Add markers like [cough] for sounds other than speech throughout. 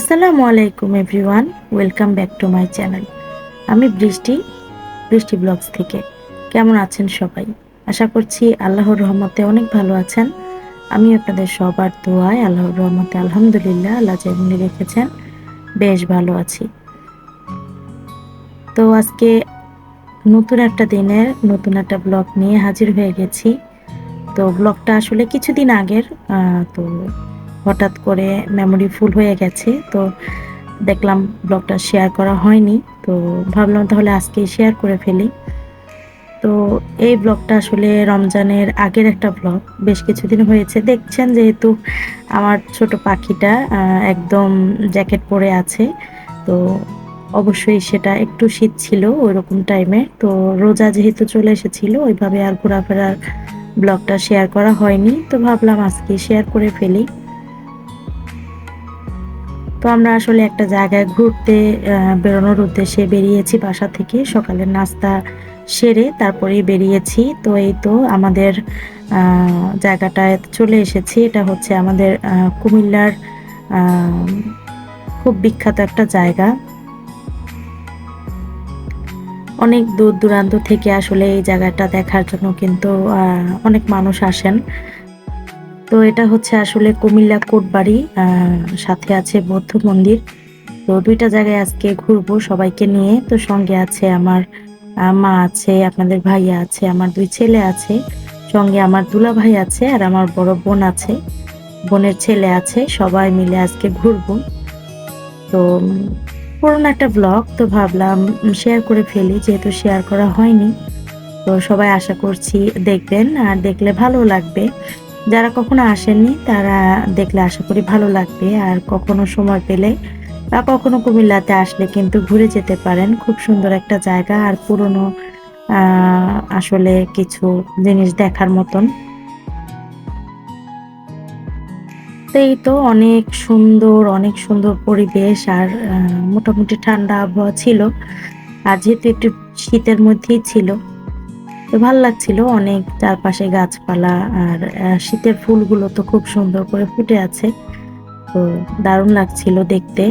আসসালামু আলাইকুম everyone, welcome back to my channel. আমি বৃষ্টি বৃষ্টি ব্লগস থেকে। কেমন আছেন সবাই? আশা করছি আল্লাহর রহমতে অনেক ভালো আছেন। আমি আপনাদের সবার দোয়ায় আল্লাহর রহমতে আলহামদুলিল্লাহ, আল্লাহ যেমনি রেখেছেন, বেশ ভালো আছি। তো আজকে নতুন একটা দিনের, নতুন একটা ব্লগ নিয়ে হাজির হয়ে গেছি। তো ব্লগটা আসলে কিছুদিন আগের তো হঠাৎ করে মেমোরি ফুল হয়ে গেছে, তো দেখলাম ব্লগটা শেয়ার করা হয়নি, তো ভাবলাম তাহলে আজকে শেয়ার করে ফেলি। তো এই ব্লগটা আসলে রমজানের আগের একটা ব্লগ বেশ কিছুদিন হয়েছে। দেখছেন যেহেতু আমার ছোট পাখিটা একদম জ্যাকেট পরে আছে, তো অবশ্যই সেটা একটু শীত ছিল ওই রকম টাইমে তো রোজা যেহেতু চলে এসেছিল, ওইভাবে আর ঘোরাফেরার ব্লগটা শেয়ার করা হয়নি, তো ভাবলাম আজকে শেয়ার করে ফেলি। তো আমরা আসলে একটা জায়গায় ঘুরতে বেরোনোর উদ্দেশ্যে বেরিয়েছি বাসা থেকে। সকালের নাস্তা সেরে তারপরেই বেরিয়েছি। তো এই তো আমাদের জায়গাটায় চলে এসেছি। এটা হচ্ছে আমাদের কুমিল্লার খুব বিখ্যাত একটা জায়গা। অনেক দূর দূরান্ত থেকে আসলে এই জায়গাটা দেখার জন্য কিন্তু অনেক মানুষ আসেন। তো এটা হচ্ছে আসলে কুমিল্লা কোটবাড়ি সাথে আছে বৌদ্ধ মন্দির। তো দুইটা জায়গায় আজকে ঘুরবো সবাইকে নিয়ে। তো সঙ্গে আছে আমার মা আছে, আপনাদের ভাইয়া আছে, আমার দুই ছেলে আছে, সঙ্গে আমার দুলা ভাই আছে আর আমার বড় বোন আছে। বোনের ছেলে আছে, সবাই মিলে আজকে ঘুরবো। তো পুরোনো একটা ব্লগ তো ভাবলাম শেয়ার করে ফেলি, যেহেতু শেয়ার করা হয়নি। তো সবাই আশা করছি দেখবেন, আর দেখলে ভালো লাগবে। যারা কখনো আসেননি, তারা দেখলে আশা করি ভালো লাগবে। আর কখনো সময় পেলে বা কখনো কুমিল্লাতে আসলে কিন্তু ঘুরে যেতে পারেন। খুব সুন্দর একটা জায়গা আর পুরনো আসলে কিছু জিনিস দেখার মতন। এই তো অনেক সুন্দর অনেক সুন্দর পরিবেশ আর মোটামুটি ঠান্ডা আবহাওয়া ছিল। আর যেহেতু একটু শীতের মধ্যেই ছিল ভালো লাগছিল অনেক চারপাশে গাছপালা আর শীতের ফুলগুলো তো খুব সুন্দর করে ফুটে আছে। তো দারুণ লাগছিল দেখতে।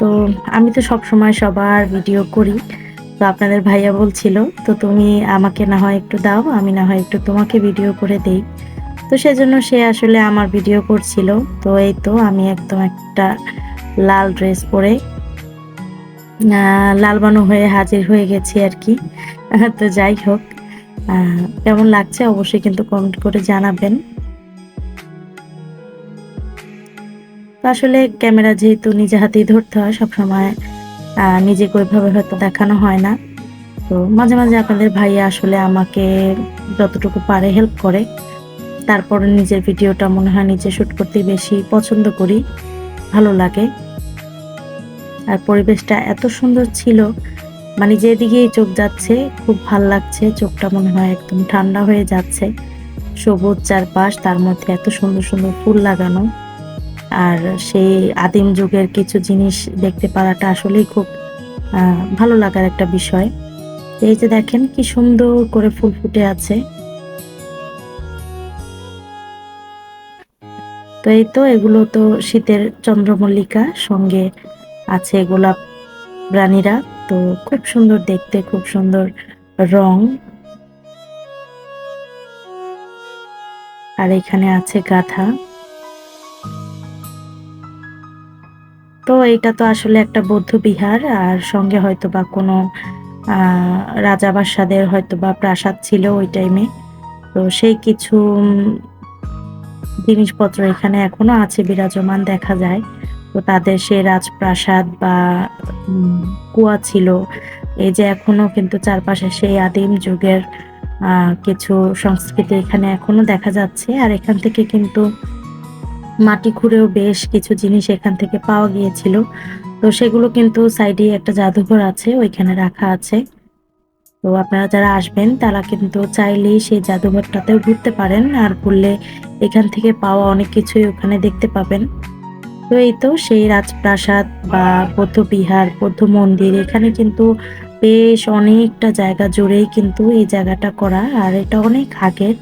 তো আমি তো সব সময় সবার ভিডিও করি। তো আপনাদের ভাইয়া বলছিল, তো তুমি আমাকে না হয় একটু দাও, আমি না হয় একটু তোমাকে ভিডিও করে দেই। তো সেজন্য সে আসলে আমার ভিডিও করছিল। তো এই তো আমি একদম একটা লাল ড্রেস পরে আহ, লাল বানু হয়ে হাজির হয়ে গেছি আর কি। [laughs] তো যাই হোক কেমন লাগছে অবশ্যই কিন্তু কমেন্ট করে জানাবেন। আসলে ক্যামেরা যেহেতু নিজে হাতেই ধরতে হয় সবসময় নিজেকে ওইভাবে হয়তো দেখানো হয় না। তো মাঝে মাঝে আপনাদের ভাইয়া আসলে আমাকে যতটুকু পারে হেল্প করে। তারপরে নিজের ভিডিওটা মনে হয় নিজে শুট করতে বেশি পছন্দ করি, ভালো লাগে। আর পরিবেশটা এত সুন্দর ছিল মানে যেদিকেই চোখ যাচ্ছে, খুব ভালো লাগছে, চোখটা মনে হয় একদম ঠান্ডা হয়ে যাচ্ছে। সবুজ চারপাশ, তার মধ্যে এত সুন্দর সুন্দর ফুল লাগানো। আর সেই আদিম যুগের কিছু জিনিস দেখতে পারাটা আসলেই খুব ভালো লাগার একটা বিষয়। এই যে দেখেন কি সুন্দর করে ফুল ফুটে আছে। তো এই তো এগুলো তো শীতের চন্দ্রমল্লিকা সঙ্গে আছে গোলাপ রানীরা। তো খুব সুন্দর দেখতে খুব সুন্দর রং। আর এখানে আছে গাধা তো এটা তো আসলে একটা বৌদ্ধ বিহার আর সঙ্গে হয়তো বা কোনো আহ, রাজা হয়তো বা প্রাসাদ ছিল ওই টাইমে তো সেই কিছু জিনিসপত্র এখানে এখনও আছে বিরাজমান, দেখা যায়। তো তাদের সেই রাজপ্রাসাদ বা কুয়া ছিল। এই যে এখনও কিন্তু চারপাশে সেই আদিম যুগের কিছু সংস্কৃতি এখানে এখনও দেখা যাচ্ছে। আর এখান থেকে কিন্তু মাটি খুঁড়েও বেশ কিছু জিনিস এখান থেকে পাওয়া গিয়েছিল। তো সেগুলো কিন্তু সাইডে একটা জাদুঘর আছে, ওইখানে রাখা আছে। তো আপনারা যারা আসবেন, তারা কিন্তু চাইলেই সেই জাদুঘরটাতেও ঘুরতে পারেন। আর ঘুরলে এখান থেকে পাওয়া অনেক কিছুই ওখানে দেখতে পাবেন। তো এই তো সেই রাজপ্রাসাদ বা বৌদ্ধ বিহার, বৌদ্ধ মন্দির, এখানে কিন্তু বেশ অনেকটা জায়গা জুড়েই কিন্তু এই জায়গাটা করা, আর এটা অনেক আগের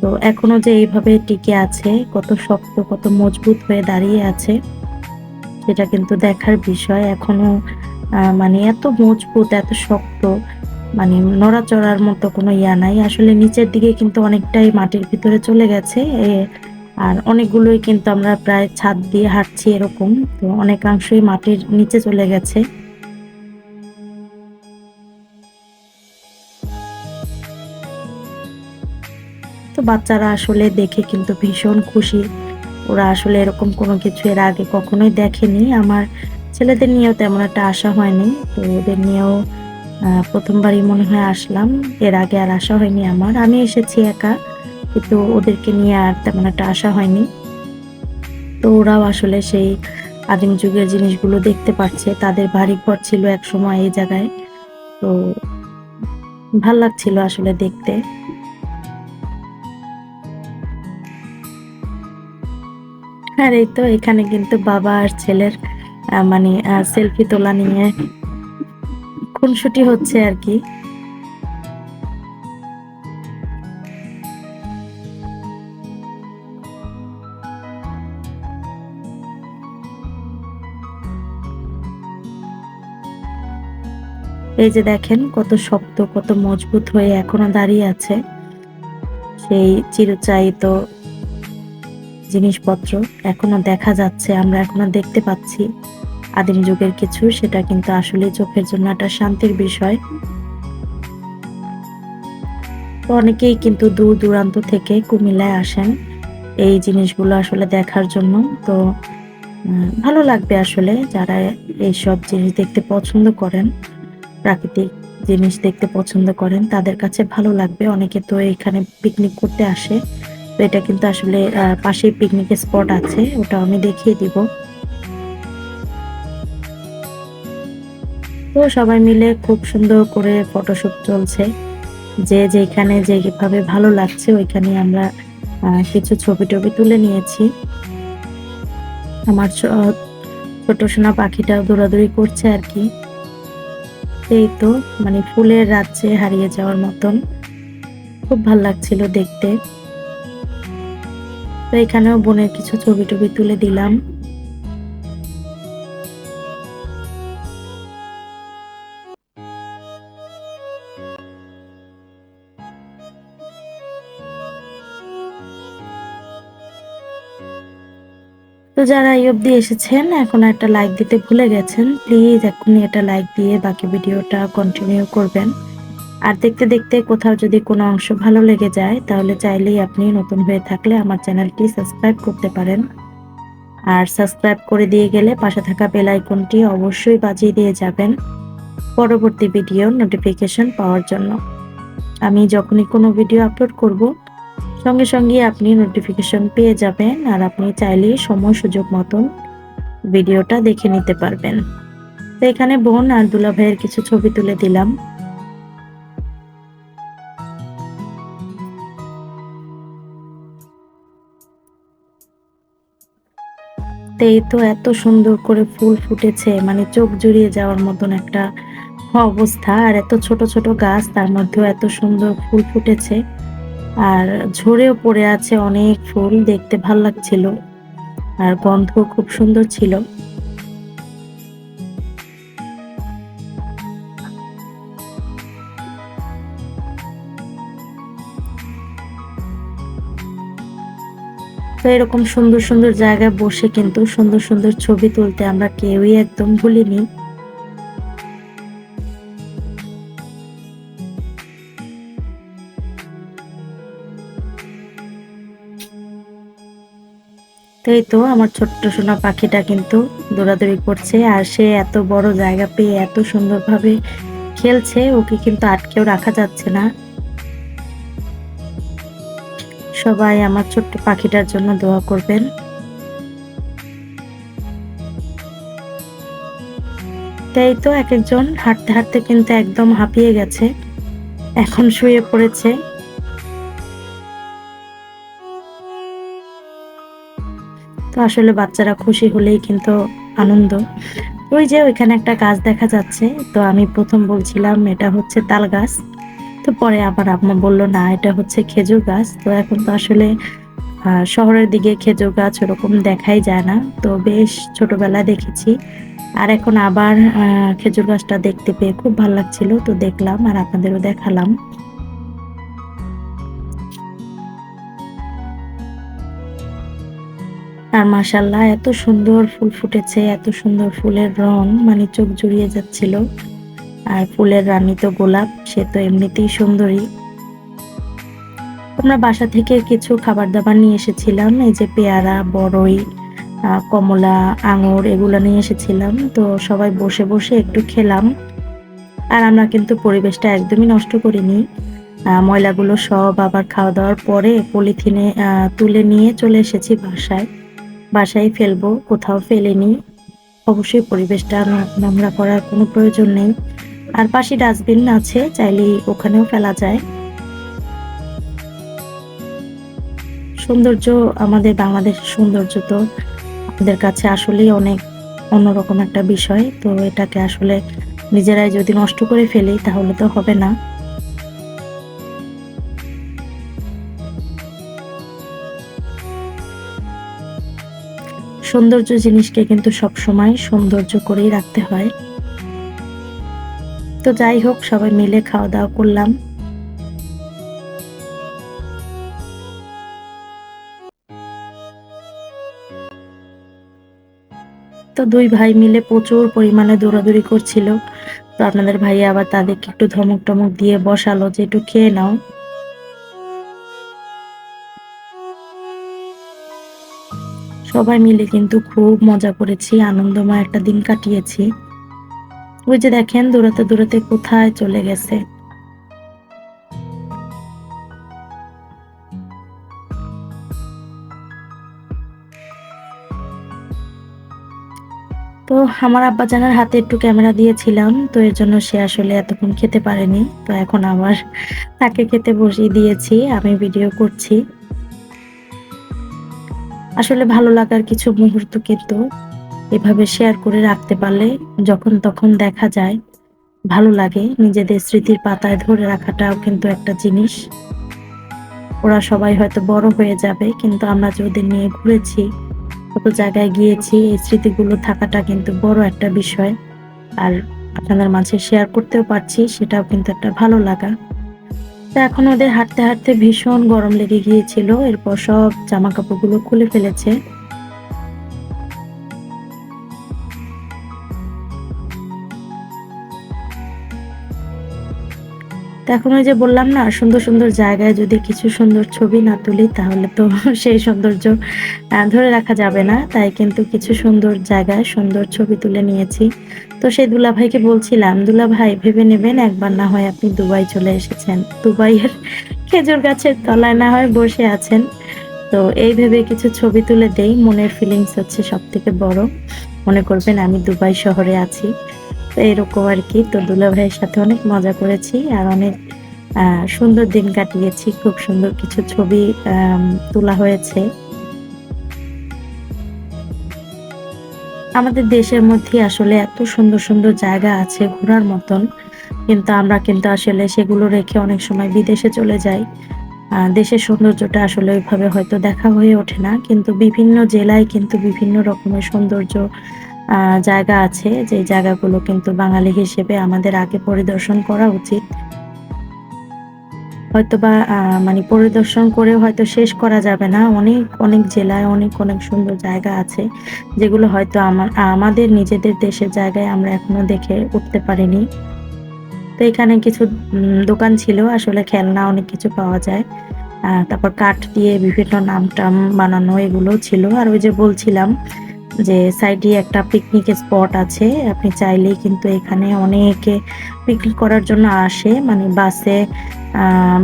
তো এখনও যে এইভাবে টিকে আছে, কত শক্ত, কত মজবুত হয়ে দাঁড়িয়ে আছে, সেটা কিন্তু দেখার বিষয়। এখনও মানে এত মজবুত, এত শক্ত মানে নড়াচড়ার মতো কোনো ইয়া নাই। আসলে নিচের দিকে কিন্তু অনেকটাই মাটির ভিতরে চলে গেছে। আর অনেকগুলোই কিন্তু আমরা প্রায় ছাদ দিয়ে হাঁটছি এরকম। তো অনেকাংশই মাটির নিচে চলে গেছে। তো বাচ্চারা আসলে দেখে কিন্তু ভীষণ খুশি। ওরা আসলে এরকম কোনো কিছু এর আগে কখনোই দেখেনি। আমার ছেলেদের নিয়েও তেমন একটা আশা হয়নি। তো ওদের নিয়েও প্রথমবারই মনে হয় আসলাম। এর আগে আর আসা হয়নি আমার। আমি এসেছি একা, কিন্তু ওদেরকে নিয়ে আর তেমন একটা আশা হয়নি। তো ওরাও আসলে সেই আদিম যুগের জিনিসগুলো দেখতে পাচ্ছে। তাদের বাড়ি ঘর ছিল এক সময় এই জায়গায়। তো ভালো লাগছিল আসলে দেখতে। আর এই তো এখানে কিন্তু বাবা আর ছেলের মানে সেলফি তোলা নিয়ে খুনসুটি হচ্ছে আর কি। এই যে দেখেন কত শক্ত, কত মজবুত হয়ে এখনও দাঁড়িয়ে আছে সেই চিরচাহিত জিনিসপত্র। এখনও দেখা যাচ্ছে, আমরা এখনও দেখতে পাচ্ছি। আদিম যুগের কিছু, সেটা কিন্তু আসলে চোখের জন্য একটা শান্তির বিষয়। অনেকেই কিন্তু দূর দূরান্ত থেকে কুমিল্লায় আসেন এই জিনিসগুলো আসলে দেখার জন্য। তো ভালো লাগবে আসলে যারা এইসব জিনিস দেখতে পছন্দ করেন, প্রাকৃতিক জিনিস দেখতে পছন্দ করেন, তাদের কাছে ভালো লাগবে। অনেকে তো এখানে পিকনিক করতে আসে। তো এটা কিন্তু আসলে পাশেই পিকনিকের স্পট আছে, ওটা আমি দেখিয়ে দিব। সবাই মিলে খুব সুন্দর করে ফটোশুট চলছে। যে যেখানে যেভাবে ভালো লাগছে ওইখানে আমরা কিছু ছবি টবি তুলে নিয়েছি। আমার ছোট সোনা পাখিটা দৌড়াদৌড়ি করছে আর কি। এই তো মানে ফুলের রাজ্যে হারিয়ে যাওয়ার মতন। খুব ভালো লাগছিল দেখতে। তো এখানেও বোনের কিছু ছবি টবি তুলে দিলাম। তো যারা এই অবধি এসেছেন, এখন একটা লাইক দিতে ভুলে গেছেন প্লিজ এখনই এটা লাইক দিয়ে বাকি ভিডিওটা কন্টিনিউ করবেন। আর দেখতে দেখতে কোথাও যদি কোনো অংশ ভালো লেগে যায়, তাহলে চাইলেই আপনি নতুন হয়ে থাকলে আমার চ্যানেলটি সাবস্ক্রাইব করতে পারেন। আর সাবস্ক্রাইব করে দিয়ে গেলে পাশে থাকা বেল আইকনটি অবশ্যই বাজিয়ে দিয়ে যাবেন পরবর্তী ভিডিও নোটিফিকেশন পাওয়ার জন্য। আমি যখনই কোনো ভিডিও আপলোড করব সঙ্গে সঙ্গে আপনি নোটিফিকেশন পেয়ে যাবেন আর আপনি চাইলেই সময় সুযোগ মতন ভিডিওটা দেখে নিতে পারবেন। তো এখানে বোন আর দুলা ভাইয়ের কিছু ছবি তুলে দিলাম। এই তো এত সুন্দর করে ফুল ফুটেছে মানে চোখ জুড়িয়ে যাওয়ার মতন একটা অবস্থা। আর এত ছোট ছোট গাছ, তার মধ্যেও এত সুন্দর ফুল ফুটেছে। আর ঝরেও পড়ে আছে অনেক ফুল, দেখতে ভালো লাগছিল। আর গন্ধ খুব সুন্দর ছিল। তো এরকম সুন্দর সুন্দর জায়গায় বসে কিন্তু সুন্দর সুন্দর ছবি তুলতে আমরা কেউই একদম ভুলিনি। তো এই তো আমার ছোট্ট সোনা পাখিটা কিন্তু দৌড়াদৌড়ি করছে আর সে এত বড় জায়গা পেয়ে এত সুন্দরভাবে খেলছে, ওকে কিন্তু আটকেও রাখা যাচ্ছে না। সবাই আমার ছোট্ট পাখিটার জন্য দোয়া করবেন। তাই তো এক একজন হাঁটতে হাঁটতে কিন্তু একদম হাঁপিয়ে গেছে, এখন শুয়ে পড়েছে। আসলে বাচ্চারা খুশি হলেই কিন্তু আনন্দ। ওই যে ওইখানে একটা গাছ দেখা যাচ্ছে, তো আমি প্রথম বলছিলাম এটা হচ্ছে তাল গাছ। তো পরে আবার আম্মা বলল, না, এটা হচ্ছে খেজুর গাছ। তো এখন তো আসলে শহরের দিকে খেজুর গাছ ওরকম দেখাই যায় না। তো বেশ ছোটবেলায় দেখেছি। আর এখন আবার খেজুর গাছটা দেখতে পেয়ে খুব ভালো লাগছিল, তো দেখলাম আর আপনাদেরও দেখালাম। আর মাশাল্লাহ, এত সুন্দর ফুল ফুটেছে, এত সুন্দর ফুলের রং মানে চোখ জুড়িয়ে যাচ্ছিল। আর ফুলের রানী তো গোলাপ, সে তো এমনিতেই সুন্দরী। আমরা বাসা থেকে কিছু খাবার দাবার নিয়ে এসেছিলাম, এই যে পেয়ারা, বড়ই কমলা, আঙুর, এগুলো নিয়ে এসেছিলাম। তো সবাই বসে বসে একটু খেলাম। আর আমরা কিন্তু পরিবেশটা একদমই নষ্ট করিনি। ময়লাগুলো সব আবার খাওয়া দাওয়ার পরে পলিথিনে তুলে নিয়ে চলে এসেছি বাসায়। বাসায় ফেলব, কোথাও ফেলেনি। অবশ্যই পরিবেশটা নোংরা করার কোনো প্রয়োজন নেই। আর পাশে ডাস্টবিন আছে, চাইলেই ওখানেও ফেলা যায়। সৌন্দর্য আমাদের বাংলাদেশের সৌন্দর্য তো। আমাদের কাছে আসলেই অনেক অন্যরকম একটা বিষয়। তো এটাকে আসলে নিজেরাই যদি নষ্ট করে ফেলি, তাহলে তো হবে না। সৌন্দর্য জিনিসকে কিন্তু সব সময় সৌন্দর্য করেই রাখতে হয়। তো যাই হোক, সবাই মিলে খাওয়া দাওয়া করলাম। তো দুই ভাই মিলে প্রচুর পরিমাণে দৌড়াদৌড়ি করছিল। তো আপনাদের ভাই আবার তাদেরকে একটু ধমক টমক দিয়ে বসালো যে একটু খেয়ে নাও। সবাই মিলে কিন্তু খুব মজা করেছি, আনন্দময় একটা দিন কাটিয়েছি। ওই যে দেখেন দৌড়াতে দৌড়াতে কোথায় চলে গেছে। তো আমার আব্বাজানের হাতে একটু ক্যামেরা দিয়েছিলাম, তো এর জন্য সে আসলে এতক্ষণ খেতে পারেনি। তো এখন আবার তাকে খেতে বসিয়ে দিয়েছি, আমি ভিডিও করছি। আসলে ভালো লাগার কিছু মুহূর্ত কিন্তু এভাবে শেয়ার করে রাখতে পারলে যখন তখন দেখা যায়, ভালো লাগে। নিজেদের স্মৃতির পাতায় ধরে রাখাটাও কিন্তু একটা জিনিস। ওরা সবাই হয়তো বড় হয়ে যাবে, কিন্তু আমরা যে ওদের নিয়ে ঘুরেছি, কত জায়গায় গিয়েছি, এই স্মৃতিগুলো থাকাটা কিন্তু বড় একটা বিষয়। আর আপনাদের মাঝে শেয়ার করতেও পারছি, সেটাও কিন্তু একটা ভালো লাগা। তো এখন ওদের হাঁটতে হাঁটতে ভীষণ গরম লেগে গিয়েছিল। এরপর সব জামা কাপড়গুলো খুলে ফেলেছে। তো এখন ওই যে বললাম না, সুন্দর সুন্দর জায়গায় যদি কিছু সুন্দর ছবি না তুলি, তাহলে তো [laughs] সেই সৌন্দর্য ধরে রাখা যাবে না। তাই কিন্তু কিছু সুন্দর জায়গায় সুন্দর ছবি তুলে নিয়েছি। তো সেই দুলা ভাইকে বলছিলাম দুলা ভাই ভেবে নেবেন, একবার না হয় আপনি দুবাই চলে এসেছেন। দুবাইয়ের [laughs] খেজুর গাছের তলায় না হয় বসে আছেন। তো এই ভেবে কিছু ছবি তুলে দেই, মনের ফিলিংস হচ্ছে সব থেকে বড়। মনে করবেন আমি দুবাই শহরে আছি। তো এরকম আর কি। তো দুলা ভাইয়ের সাথে অনেক মজা করেছি আর অনেক সুন্দর দিন কাটিয়েছি। খুব সুন্দর কিছু ছবি তোলা হয়েছে। আমাদের দেশের মধ্যে আসলে এত সুন্দর সুন্দর জায়গা আছে ঘোরার মতন। কিন্তু আমরা কিন্তু আসলে সেগুলো রেখে অনেক সময় বিদেশে চলে যাই। দেশের সৌন্দর্যটা আসলে ওইভাবে হয়তো দেখা হয়ে ওঠে না। কিন্তু বিভিন্ন জেলায় কিন্তু বিভিন্ন রকমের সৌন্দর্য জায়গা আছে। যে জায়গাগুলো কিন্তু বাঙালি হিসেবে আমাদের আগে পরিদর্শন করা উচিত। হয়তোবা মানে পরিদর্শন করে হয়তো শেষ করা যাবে না। অনেক অনেক জেলায় অনেক অনেক সুন্দর জায়গা আছে, যেগুলো হয়তো আমার আমাদের নিজেদের দেশের জায়গায় আমরা এখনও দেখে উঠতে পারিনি। তো এখানে কিছু দোকান ছিল, আসলে খেলনা অনেক কিছু পাওয়া যায়। তারপর কাঠ দিয়ে বিভিন্ন নাম টাম বানানো এগুলো ছিল। আর ওই যে বলছিলাম যে সাইডে একটা পিকনিক স্পট আছে। আপনি চাইলেই কিন্তু এখানে অনেকে পিকনিক করার জন্য আসে। মানে বাসে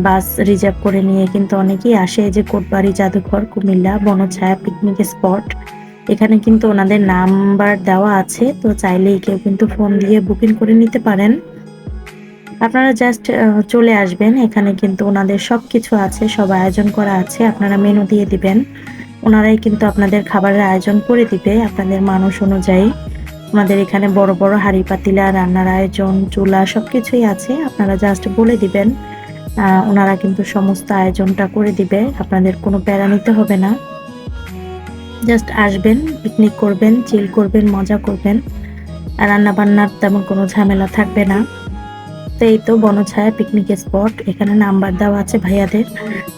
বাস রিজার্ভ করে নিয়ে কিন্তু অনেকেই আসে। যে কোটবাড়ি, জাদুঘর, কুমিল্লা বনছায়া পিকনিক স্পট এখানে কিন্তু ওনাদের নাম্বার দেওয়া আছে। তো চাইলেই কেউ কিন্তু ফোন দিয়ে বুকিং করে নিতে পারেন। আপনারা জাস্ট চলে আসবেন। এখানে কিন্তু ওনাদের সব কিছু আছে, সব আয়োজন করা আছে। আপনারা মেনু দিয়ে দিবেন। ওনারাই কিন্তু আপনাদের খাবারের আয়োজন করে দিবে আপনাদের মানুষ অনুযায়ী। আমাদের এখানে বড় বড় হাঁড়ি পাতিলা, রান্নার আয়োজন, চুলা সবকিছুই আছে, আপনারা জাস্ট বলে দিবেন। ওনারা কিন্তু সমস্ত আয়োজনটা করে দিবে, আপনাদের কোনো প্যারা নিতে হবে না। জাস্ট আসবেন পিকনিক করবেন চিল করবেন, মজা করবেন। আর রান্না বান্নার তেমন কোনো ঝামেলা থাকবে না। এই তো বনছায়া পিকনিক স্পট এখানে নাম্বার দেওয়া আছে ভাইয়াদের।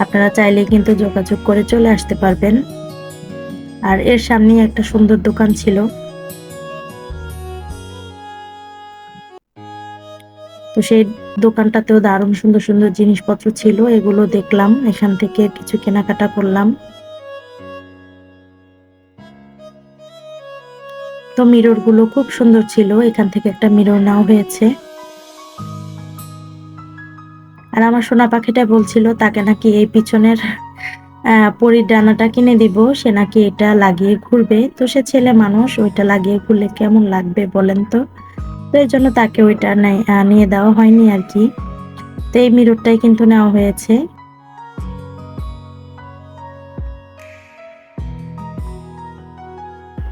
আপনারা চাইলে কিন্তু যোগাযোগ করে চলে আসতে পারবেন। আর এর সামনেই একটা সুন্দর দোকান ছিল। তো সেই দোকানটাতেও দারুণ সুন্দর সুন্দর জিনিসপত্র ছিল, এগুলো দেখলাম। এখান থেকে কিছু কেনাকাটা করলাম। তো মিররগুলো খুব সুন্দর ছিল, এখান থেকে একটা মিরর নেওয়া হয়েছে। আর আমার সোনা পাখিটা বলছিল, তাকে নাকি এই পিছনের পরীর ডানাটা কিনে দিব। সে নাকি এটা লাগিয়ে ঘুরবে। তো সে ছেলে মানুষ, ওইটা লাগিয়ে ঘুরলে কেমন লাগবে বলেন তো? তো এই জন্য তাকে ওইটা নিয়ে দেওয়া হয়নি আর কি। তো এই মিররটাই কিন্তু নেওয়া হয়েছে।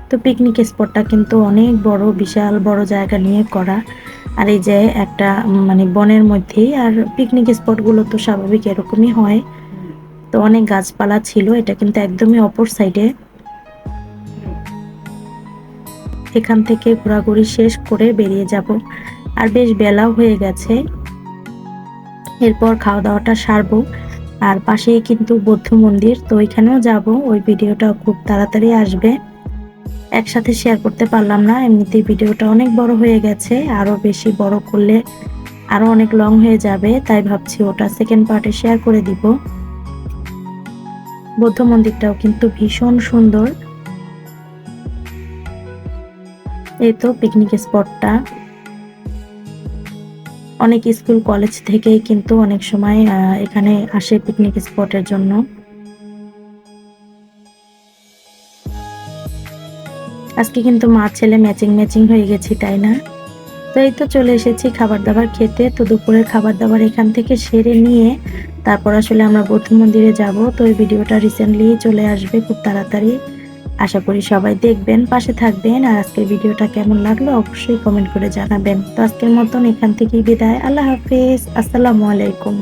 তো পিকনিক স্পটটা কিন্তু অনেক বড়, বিশাল বড় জায়গা নিয়ে করা। আর এই যে একটা মানে বনের মধ্যেই, আর পিকনিক স্পটগুলো তো স্বাভাবিক এরকমই হয়। তো অনেক গাছপালা ছিল, এটা কিন্তু একদমই অপর সাইডে এখান থেকে ঘোরাঘুরি শেষ করে বেরিয়ে যাব। আর বেশ বেলাও হয়ে গেছে। এরপর খাওয়া দাওয়াটা সারবো। আর পাশেই কিন্তু বৌদ্ধ মন্দির, তো ওইখানেও যাব। ওই ভিডিওটা খুব তাড়াতাড়ি আসবে। একসাথে শেয়ার করতে পারলাম না। এমনিতেই ভিডিওটা অনেক বড় হয়ে গেছে আরও বেশি বড় করলে আরও অনেক লং হয়ে যাবে, তাই ভাবছি ওটা সেকেন্ড পার্টে শেয়ার করে দিব। বৌদ্ধ মন্দিরটাও কিন্তু ভীষণ সুন্দর। এই তো পিকনিক স্পটটা অনেক স্কুল কলেজ থেকেই কিন্তু অনেক সময় এখানে আসে পিকনিক স্পটের জন্য। আজকে কিন্তু মা ছেলে ম্যাচিং ম্যাচিং হয়ে গেছি, তাই না? তো এই তো চলে এসেছি খাবার দাবার খেতে। তো দুপুরের খাবার দাবার এখান থেকে সেরে নিয়ে তারপর আসলে আমরা বৌদ্ধ মন্দিরে যাব। তো এই ভিডিওটা রিসেন্টলি চলে আসবে খুব তাড়াতাড়ি। আশা করি সবাই দেখবেন, পাশে থাকবেন। আর আজকের ভিডিওটা কেমন লাগল অবশ্যই কমেন্ট করে জানাবেন। তো আজকের মতন এখান থেকেই বিদায়। আল্লাহ হাফিজ। আসসালামু আলাইকুম।